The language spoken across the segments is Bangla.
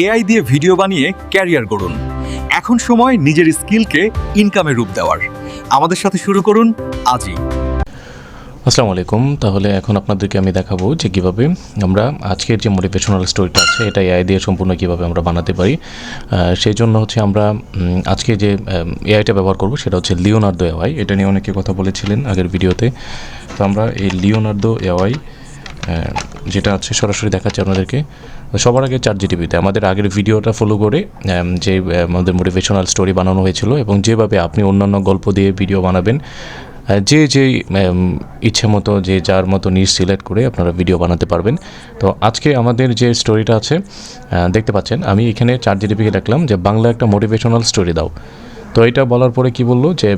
এআই দিয়ে ভিডিও বানিয়ে ক্যারিয়ার গড়ুন। এখন সময় নিজের স্কিলকে ইনকামে রূপ দেওয়ার। আমাদের সাথে শুরু করুন আজই আসসালামু আলাইকুম। তাহলে এখন আপনাদেরকে আমি দেখাবো যে কীভাবে আমরা আজকের যে মোটিভেশনাল স্টোরিটা আছে, এটা এআই দিয়ে সম্পূর্ণ কীভাবে আমরা বানাতে পারি। সেই জন্য হচ্ছে আমরা আজকে যে এআইটা ব্যবহার করব সেটা হচ্ছে লিওনার্দো এআই। এটা নিয়ে অনেকে কথা বলেছিলেন আগের ভিডিওতে। তো আমরা এই লিওনার্দো এআই যেটা আছে সরাসরি দেখাচ্ছি আপনাদেরকে। সবার আগে চার জিটিভিতে আমাদের আগের ভিডিওটা ফলো করে যে আমাদের মোটিভেশনাল স্টোরি বানানো হয়েছিল এবং যেভাবে আপনি অন্যান্য গল্প দিয়ে ভিডিও বানাবেন যে যে ইচ্ছে মতো, যে, যার মতো নিজ সিলেক্ট করে আপনারা ভিডিও বানাতে পারবেন। তো আজকে আমাদের যে স্টোরিটা আছে দেখতে পাচ্ছেন, আমি এখানে চার জিটিপিকে লিখলাম যে বাংলা একটা মোটিভেশনাল স্টোরি দাও। তো এটা বলার পরে কি বলল যে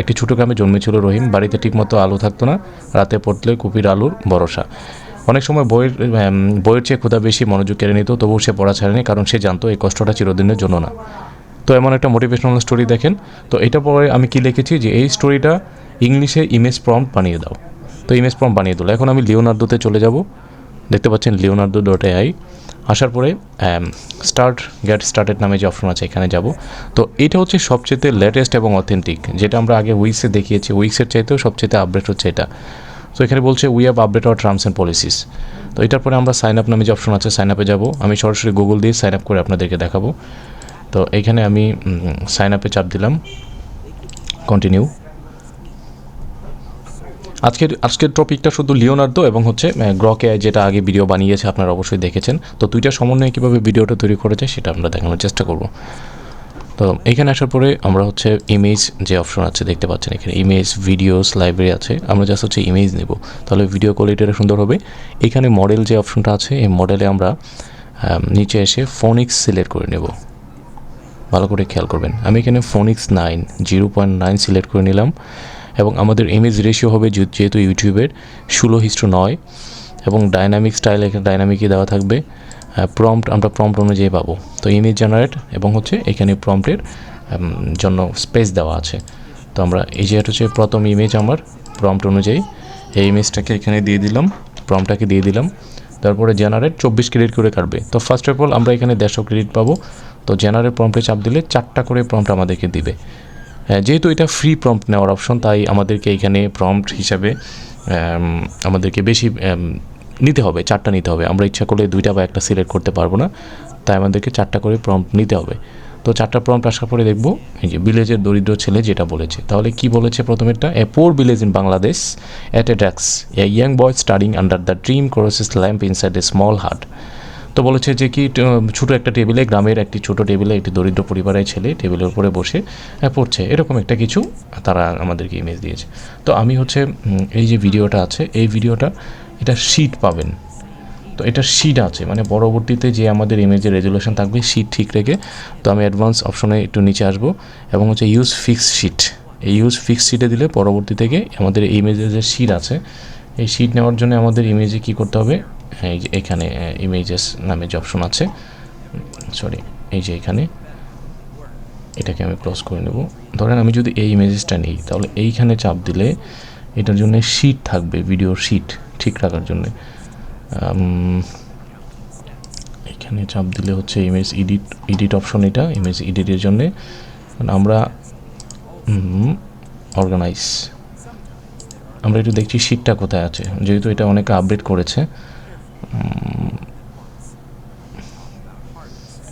একটি ছোটো গ্রামে জন্মেছিল রহিম, বাড়িতে ঠিকমতো আলো থাকতো না, রাতে পড়লে কুপির আলুর ভরসা। অনেক সময় বইয়ের বইয়ের চেয়ে ক্ষুধা বেশি মনোযোগ কেড়ে নিত, তবুও সে পড়া ছাড়েনি, কারণ সে জানতো এই কষ্টটা চিরদিনের জন্য না। তো এমন একটা মোটিভেশনাল স্টোরি দেখেন। তো এটা পরে আমি কি লিখেছি যে, এই স্টোরিটা ইংলিশে ইমেজ প্রম্পট বানিয়ে দাও। তো ইমেজ প্রম্পট বানিয়ে দিল। এখন আমি লিওনার্দোতে চলে যাব। দেখতে পাচ্ছেন লিওনার্দো ডট এআই আসার পরে স্টার্ট গেট স্টার্টেড নামে যে অপশন আছে, এখানে যাব। তো এটা হচ্ছে সবচেয়ে লেটেস্ট এবং অথেন্টিক যেটা আমরা আগে উইক্সে দেখিয়েছি। উইক্সের চাইতেও সবচেয়ে আপডেট হচ্ছে এটা। তো এখানে বলছে we have update our terms and policies তো এটার পরে আমরা সাইন আপ নামে যে অপশন আছে সাইন আপে যাব। আমি সরাসরি গুগল দিয়ে সাইন আপ করে আপনাদেরকে দেখাবো। তো এখানে আমি সাইন আপে চাপ দিলাম। কন্টিনিউ আজকের আজকের টপিকটা শুধু লিওনার্দো এবং হচ্ছে গ্রকে যেটা আগে ভিডিও বানিয়েছে আপনারা অবশ্যই দেখেছেন। তো দুইটা সমন্বয়ে কীভাবে ভিডিওটা তৈরি করেছে সেটা আমরা দেখানোর চেষ্টা করব। তো এখানে আসার পরে আমরা হচ্ছে ইমেজ যে অপশন আছে দেখতে পাচ্ছেন এখানে। ইমেজ ভিডিওস লাইব্রেরি আছে। আমরা জাস্ট হচ্ছে ইমেজ নেব। তাহলে ভিডিও কোয়ালিটিটা সুন্দর হবে। এখানে মডেল যে অপশনটা আছে, এই মডেলে আমরা নিচে এসে ফোনিক্স সিলেক্ট করে নেব। ভালো করে খেয়াল করবেন। আমি এখানে Phoenix nine zero point nine select করে নিলাম। এবং আমাদের ইমেজ রেশিও হবে যেহেতু ইউটিউবের ষোলো হিস্ট্রো নয়, এবং ডাইনামিক স্টাইল এখানে ডাইনামিকই দেওয়া থাকবে প্রম্পট আমরা প্রম্পট অনুযায়ী পাবো। তো ইমেজ জেনারেট এবং হচ্ছে এখানে প্রম্পটের জন্য স্পেস দেওয়া আছে। তো আমরা এই যে হচ্ছে প্রথম ইমেজ আমার প্রম্পট অনুযায়ী, এই ইমেজটাকে এখানে দিয়ে দিলাম প্রম্পটাকে দিয়ে দিলাম। তারপরে জেনারেট চব্বিশ ক্রেডিট করে কাটবে। তো ফার্স্ট অফ অল আমরা এখানে দেড়শো ক্রেডিট পাবো। তো জেনারেট প্রম্পটে চাপ দিলে চারটা করে প্রম্পট আমাদেরকে দিবে। যেহেতু এটা ফ্রি প্রম্পট নেওয়ার অপশন তাই আমাদেরকে এখানে প্রম্পট হিসাবে আমাদেরকে বেশি নিতে হবে, চারটা নিতে হবে। আমরা ইচ্ছা করলে দুইটা বা একটা সিলেক্ট করতে পারব না, তাই আমাদেরকে চারটা করে প্রম্পট নিতে হবে। তো চারটা প্রম্পট আসার পরে দেখব, এই যে ভিলেজের দরিদ্র ছেলে যেটা বলেছে, তাহলে কি বলেছে প্রথমেরটা? A poor village in Bangladesh at a ড্যাক্স a young boy studying under the dim kerosene lamp inside a small hut তো বলেছে যে কি ছোট একটা টেবিলে, গ্রামের একটি ছোট টেবিলে একটি দরিদ্র পরিবারের ছেলে টেবিলের উপরে বসে পড়ছে। এরকম একটা কিছু তারা আমাদেরকে ইমেজ দিয়েছে। তো আমি হচ্ছে এই যে ভিডিওটা আছে, এই ভিডিওটা, এটা শিট পাবেন। তো এটা শিট আছে মানে পরবর্তীতে যে আমাদের ইমেজের রেজুলেশন থাকবে শিট ঠিক রেখে, তো আমি অ্যাডভান্স অপশনে একটু নিচে আসব, এবং হচ্ছে ইউজ ফিক্স শিট এই ইউজ ফিক্স শিটে দিলে পরবর্তী থেকে আমাদের ইমেজের যে শিট আছে, এই শিট নেওয়ার জন্য আমাদের ইমেজে কী করতে হবে? এই যে, এখানে ইমেজেস নামে যে অপশন আছে সরি এই যে এখানে, এটাকে আমি ক্লোজ করে নেব। ধরেন আমি যদি এই ইমেজেসটা নিই, তাহলে এইখানে চাপ দিলে এটার জন্য শিট থাকবে ভিডিওর শিট ঠিক রাখার জন্য। এখানে চাপ দিলে হচ্ছে ইমেজ এডিট এডিট অপশন এটা ইমেজ এডিটের জন্যে। আমরা অর্গানাইজ আমরা একটু দেখছি শিটটা কোথায় আছে। যেহেতু এটা অনেকে আপডেট করেছে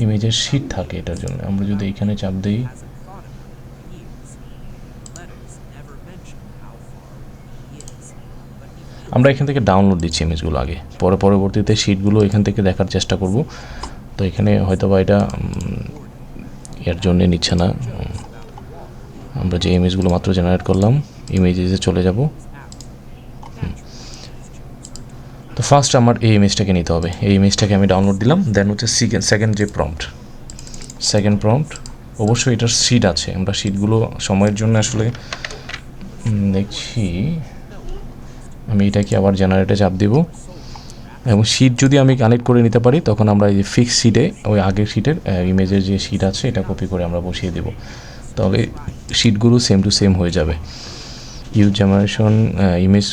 ইমেজের শিট থাকে এটার জন্য। আমরা যদি এখানে চাপ দিই, আমরা এখান থেকে ডাউনলোড দিচ্ছি ইমেজগুলো আগে। পরে পরবর্তীতে শিটগুলো এখান থেকে দেখার চেষ্টা করব। তো এখানে হয়তো বা এটা এর জন্যে নিচ্ছে না। আমরা যে ইমেজগুলো মাত্র জেনারেট করলাম ইমেজেসে চলে যাব হুম। তো ফার্স্ট আমার এই ইমেজটাকে নিতে হবে। এই ইমেজটাকে আমি ডাউনলোড দিলাম দেন হচ্ছে সেকেন্ড সেকেন্ড যে প্রম্পট সেকেন্ড প্রম্পট অবশ্যই এটার সিট আছে। আমরা সিটগুলো সময়ের জন্য আসলে দেখছি আমি এটাকে আবার জেনারেটে চাপ দিব। এবং সিট যদি আমি কানেক্ট করে নিতে পারি, তখন আমরা এই যে ফিক্স শিটে ওই আগের সিটের ইমেজের যে সিট আছে, এটা কপি করে আমরা বসিয়ে দেব। তাহলে সিটগুলো সেম টু সেম হয়ে যাবে। Use generation image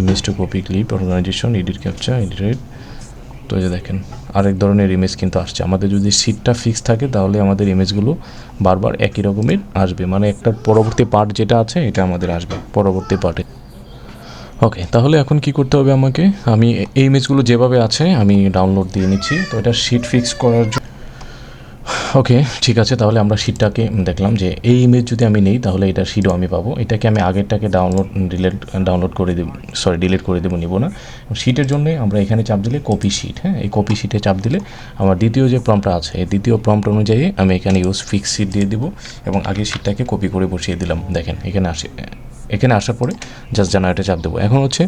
image to copy clip organization edit capture edited তো যে দেখেন, আরেক ধরনের ইমেজ কিন্তু আসছে। আমাদের যদি সিটটা ফিক্স থাকে, তাহলে আমাদের ইমেজগুলো বারবার একই রকমের আসবে। মানে একটা পরবর্তী পার্ট যেটা আছে, এটা আমাদের আসবে পরবর্তী পার্টে ওকে তাহলে এখন কি করতে হবে আমাকে? আমি এই ইমেজগুলো যেভাবে আছে, আমি ডাউনলোড দিয়ে নিচ্ছি। তো এটা শিট ফিক্স করার জন্য ওকে ঠিক আছে, তাহলে আমরা শিটটাকে দেখলাম যে এই ইমেজ যদি আমি নেই, তাহলে এটা শিটও আমি পাবো। এটাকে আমি আগেরটাকে ডাউনলোড ডিলেট ডাউনলোড করে দেব সরি ডিলিট করে দেবো, নিব না। শিটের জন্য আমরা এখানে চাপ দিলে কপি শিট হ্যাঁ? এই কপি শিটে চাপ দিলে আমার দ্বিতীয় যে প্রম্পটা আছে, এই দ্বিতীয় প্রম্পট অনুযায়ী আমি এখানে ইউজ ফিক্স শিট দিয়ে দিব এবং আগের শিটটাকে কপি করে বসিয়ে দিলাম। দেখেন, এখানে আসে এখানে আসার পরে জাস্ট জেনারেটে চাপ দেবো। এখন হচ্ছে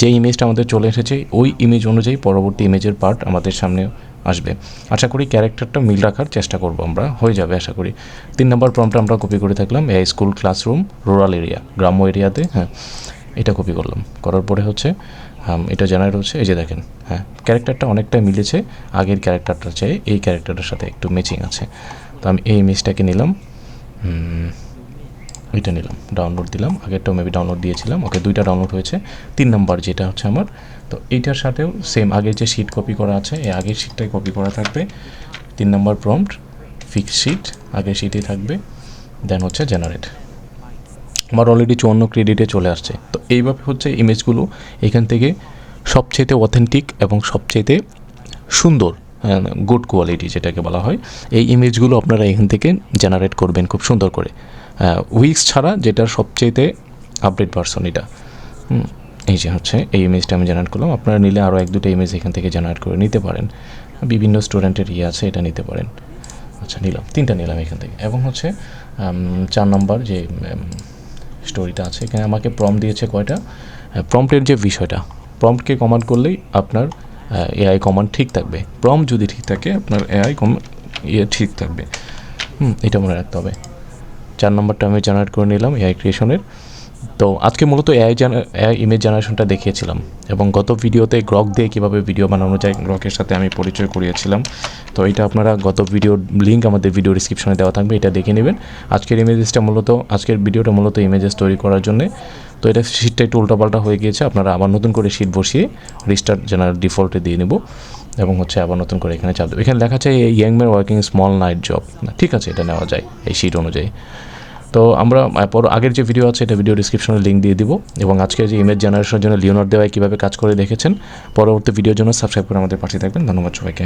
যে ইমেজটা আমাদের চলে এসেছে, ওই ইমেজ অনুযায়ী পরবর্তী ইমেজের পার্ট আমাদের সামনে আসবে। আশা করি ক্যারেক্টারটা মিল রাখার চেষ্টা করব আমরা, হয়ে যাবে আশা করি। তিন নম্বর প্রম্পটা আমরা কপি করে থাকলাম a school classroom rural area গ্রাম্য এরিয়াতে হ্যাঁ এটা কপি করলাম। করার পরে হচ্ছে এটা জেনারেট হচ্ছে, এই যে দেখেন হ্যাঁ ক্যারেক্টারটা অনেকটা মিলেছে, আগের ক্যারেক্টারটা চেয়ে এই ক্যারেক্টারটার সাথে একটু ম্যাচিং আছে। তো আমি এই ইমেজটাকে নিলাম এটা নিলাম ডাউনলোড দিলাম। আগেরটাও মেবি ডাউনলোড দিয়েছিলাম। ওকে দুইটা ডাউনলোড হয়েছে। তিন নাম্বার যেটা হচ্ছে আমার। তো এইটার সাথেও সেম আগের যে শিট কপি করা আছে, এই আগের শিটটাই কপি করা থাকবে। তিন নাম্বার প্রম্পট ফিক্স শিট আগের শিটই থাকবে। দেন হচ্ছে জেনারেট আমার অলরেডি চুয়ান্ন ক্রেডিটে চলে আসছে। তো এইভাবে হচ্ছে ইমেজগুলো এখান থেকে সবচেয়েতে অথেন্টিক এবং সবচেয়েতে সুন্দর গুড কোয়ালিটি যেটাকে বলা হয়, এই ইমেজগুলো আপনারা এখান থেকে জেনারেট করবেন খুব সুন্দর করে। উইক্স ছাড়া যেটা সবচেয়েতে আপডেট ভার্সন এটা। এই যে হচ্ছে, এই ইমেজটা আমি জেনারেট করলাম। আপনারা নিলে আরও এক দুটো ইমেজ এখান থেকে জেনারেট করে নিতে পারেন। বিভিন্ন স্টুডেন্টের ইয়ে আছে, এটা নিতে পারেন। আচ্ছা নিলাম। তিনটা নিলাম এখান থেকে। এবং হচ্ছে চার নম্বর যে স্টোরিটা আছে, এখানে আমাকে প্রম দিয়েছে কয়টা? প্রম্পটের যে বিষয়টা প্রম্পটকে কমান্ড করলেই আপনার এআই কমান্ড ঠিক থাকবে। প্রম যদি ঠিক থাকে, আপনার এআই কম ইয়ে ঠিক থাকবে। হুম, এটা মনে রাখতে হবে। চার নম্বরটা আমি জেনারেট করে নিলাম এআই ক্রিয়েশনের তো আজকে মূলত এআই এআই ইমেজ জেনারেশনটা দেখিয়েছিলাম এবং গত ভিডিওতে গ্রক দিয়ে কীভাবে ভিডিও বানানো যায় গ্রকের সাথে আমি পরিচয় করিয়েছিলাম। তো এটা আপনারা গত ভিডিওর লিঙ্ক আমাদের ভিডিও ডিসক্রিপশনে দেওয়া থাকবে, এটা দেখে নেবেন। আজকের ইমেজেসটা মূলত, আজকের ভিডিওটা মূলত ইমেজেস তৈরি করার জন্য। তো এটা শিটটা একটু উল্টাপাল্টা হয়ে গিয়েছে, আপনারা আবার নতুন করে শিট বসিয়ে রিস্টার্ট জেনারেল ডিফল্টে দিয়ে নেব এবং হচ্ছে আবার নতুন করে এখানে চাপ দেবো। এখানে লেখা আছে young man working small night job ঠিক আছে, এটা নেওয়া যায়, এই শিট অনুযায়ী। তো আমরা পর আগের যে ভিডিও আছে, এটা ভিডিও ডিসক্রিপশনে লিঙ্ক দিয়ে দিব। এবং আজকে যে ইমেজ জেনারেশনের জন্য লিওনার দেওয়ায় কীভাবে কাজ করে দেখেছেন, পরবর্তী ভিডিওর জন্য সাবস্ক্রাইব করে আমাদের পাশে থাকবেন। ধন্যবাদ সবাইকে।